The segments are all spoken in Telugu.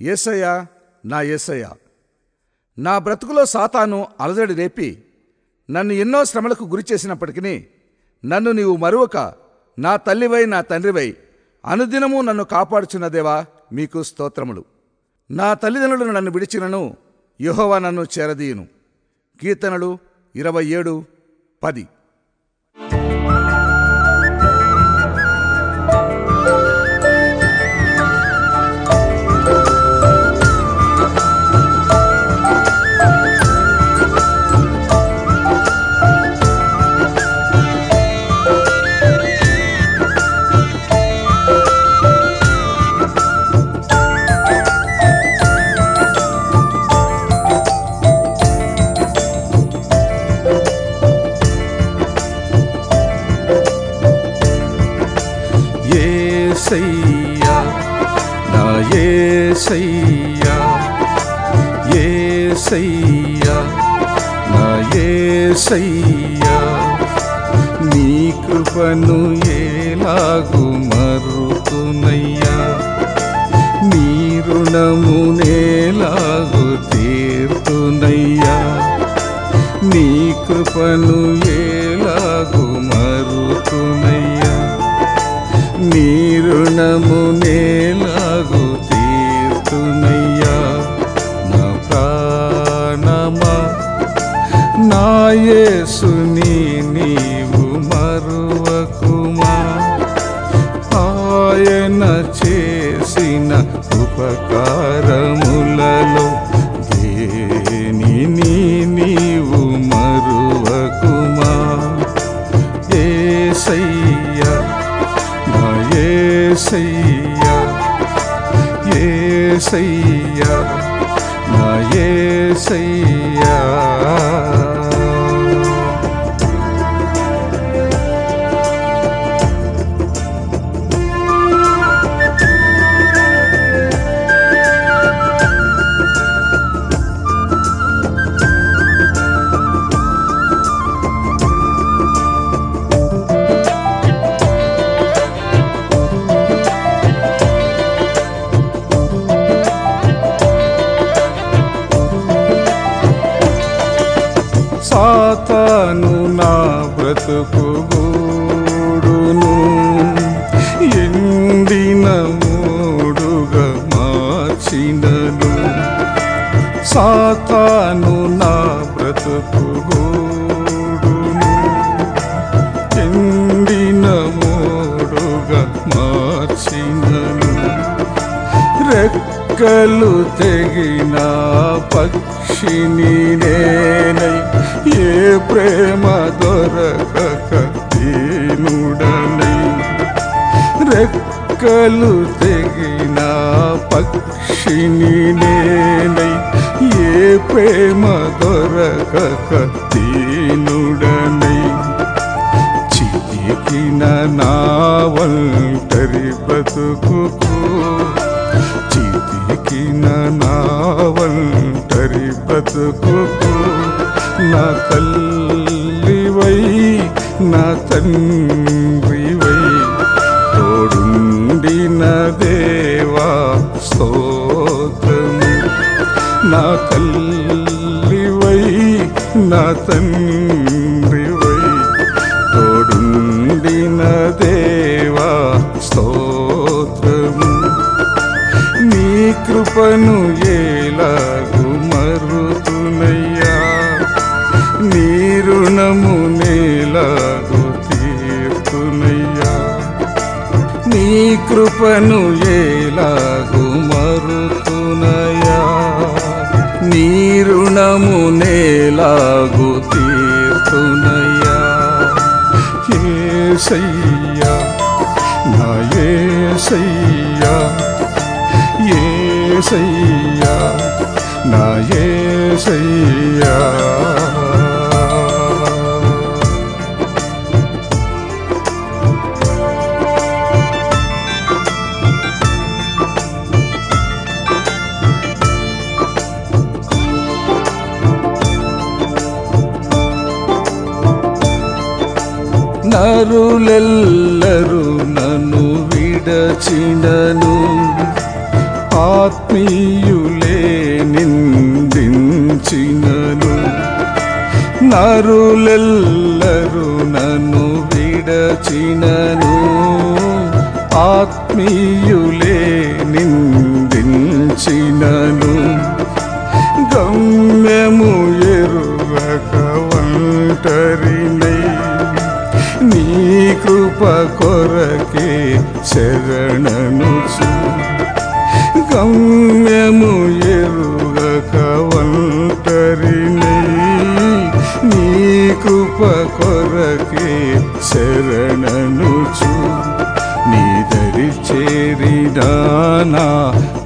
ఏసయ్యా నా ఏసయ్యా. నా బ్రతుకులో సాతాను అలజడి రేపి నన్ను ఎన్నో శ్రమలకు గురి చేసినప్పటికీ నన్ను నీవు మరువక నా తల్లివై నా తండ్రివై అనుదినము నన్ను కాపాడుచున్న దేవా మీకు స్తోత్రములు. నా తల్లిదండ్రులు నన్ను విడిచినను యహోవా నన్ను చేరదీయును. కీర్తనలు ఇరవై ఏడు పది. ఏసయ్యా ఏసయ్యా నా ఏసయ్యా నీ కృపను ఏలాగు మరుతునయ్యా? నీ రుణము నేలాగు తీర్తునయ్యా? నీ కృపను ఏలాగు మరుతునయ్యా? నీ రుణము నేలాగు యేసుని నీవు మరువకుమా? ఆయన చేసిన ఉపకారములలో దేనిని నీవు మరువకుమా? ఏసయ్య నా ఏసయ్య ఏసయ్యా నా ఏసయ్యా. సాతాను నా బ్రతుకు గూడును. ఎండిన మూడుగా మార్చినను. సాతాను నా బ్రతుకు గూడును. రెక్కలు తెగిన పక్షిని నేనై ఏ ప్రేమ దొరకక దీనుడనై. రెక్కలు తెగిన పక్షిని నేనై ఏ ప్రేమ దొరకక దీనుడనై. చితికిన నా ఒంటరి బతుకు చితికిన నా ఒంటరి బ్రతుకుకు నా తల్లివై నా తండ్రివై తోడుండిన దేవా స్తోత్రము. నా తల్లివై నా తండ్రి కృపను ఏలాగు మరుతునయ్యా నీ రుణము నేలాగు తీర్తునయ్యా నీ కృపను ఏలాగు మరుతునయా నీ రుణము నేలాగు తీర్తునయా ఏసయ్యా ఏసయ్యా నా ఏసయ్యా. నరులెల్లరూ నన్ను విడచినను. ఆత్మీయులే నిందించినను. నరులెల్లరు నన్ను విడచినను. ఆత్మీయులే నిందించినను. గమ్యము ఎరువక ఒంటరినై నీ కృప కొరకే శరణను చూ గమ్యము ఎరుగక ఒంటరినై నీ కృప కొరకే శరణనుచు నీ దరి చేరినానా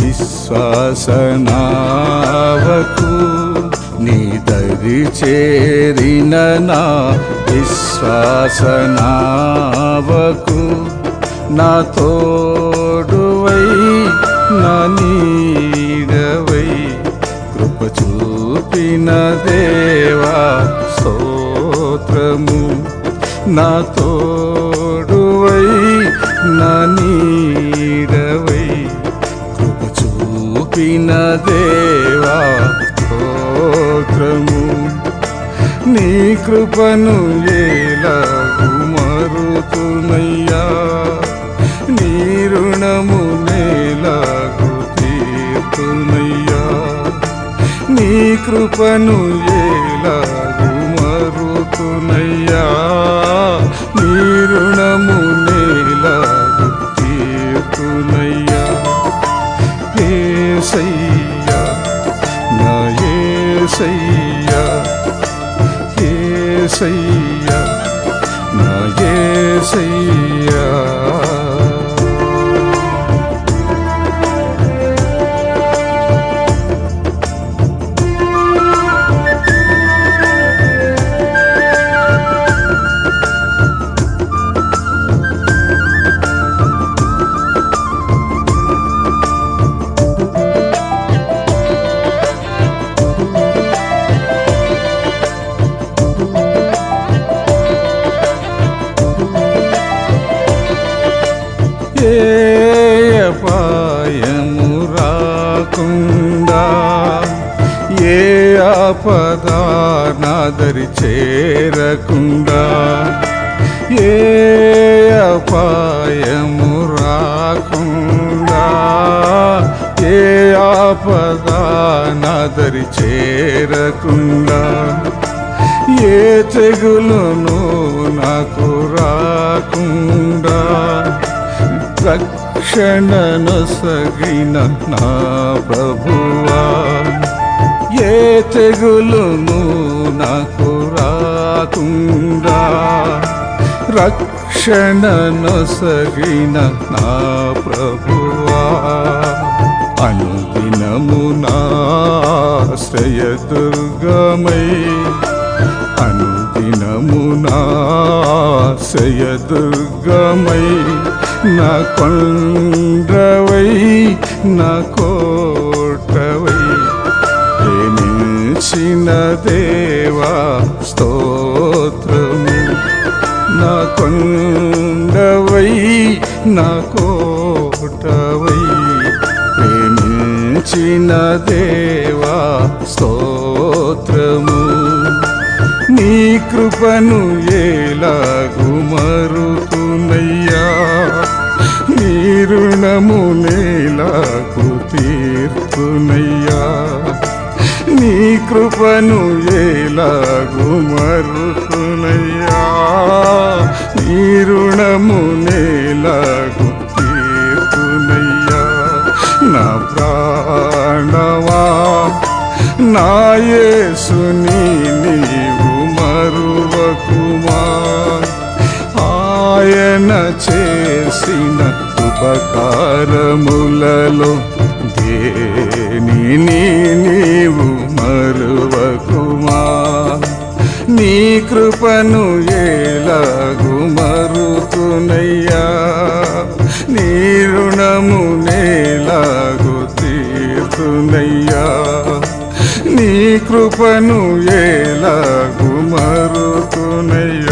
విశ్వాసనావకు. నీ దరి చేరిన నా విశ్వాసనావకు. నా తోడువై నా నీడవై కృప చూపిన దేవా స్తోత్రము నా తోడువై నా నీడవై కృప చూపిన దేవా స్తోత్రము నీ కృపను ఏ తీర్తునయ్యా నీ కృపను ఏలాగు మరుతునయ్యా నీ రుణము నేలాగు తీర్తునయ్యా. ఏసయ్యా నా ఏసయ్యా ఏసయ్యా నా ఏసయ్యా రాకుండా ఏ ఆపద నాదరి చేరకుండా ఏ అపాయము రాకుండా ఏ ఆపద నాదరి చేరకుండా ఏ తెగులును నాకు రాకుండా రక్షణను సగిన నా ప్రభువా ఏ తెగులును నాకు రాకుండా. రక్షణను సగిన నా ప్రభువా అనుదినము నాశ్రయదుర్గమై అను నాశ్రయదుర్గమై నా కొండవై నా కోటవై. ప్రేమించిన దేవా స్తోత్రము. నా కొండవై నా కోటవై. ప్రేమించిన దేవా స్తోత్రము. నీ కృపను ఏలాగు మరుతునయ్యా? నీ రుణము నేలాగు తీర్చునయ్యా నీ కృపను ఏలాగు మరుతునయ్యా? ఉపకారములలో దేనిని నీవు మరువకుమా? నీ కృపను ఏలాగు మరుతునయ్యా? నీ రుణము నేలాగు తీర్తునయ్యా? నీ కృపను ఏలాగు మరుతునయ్యా?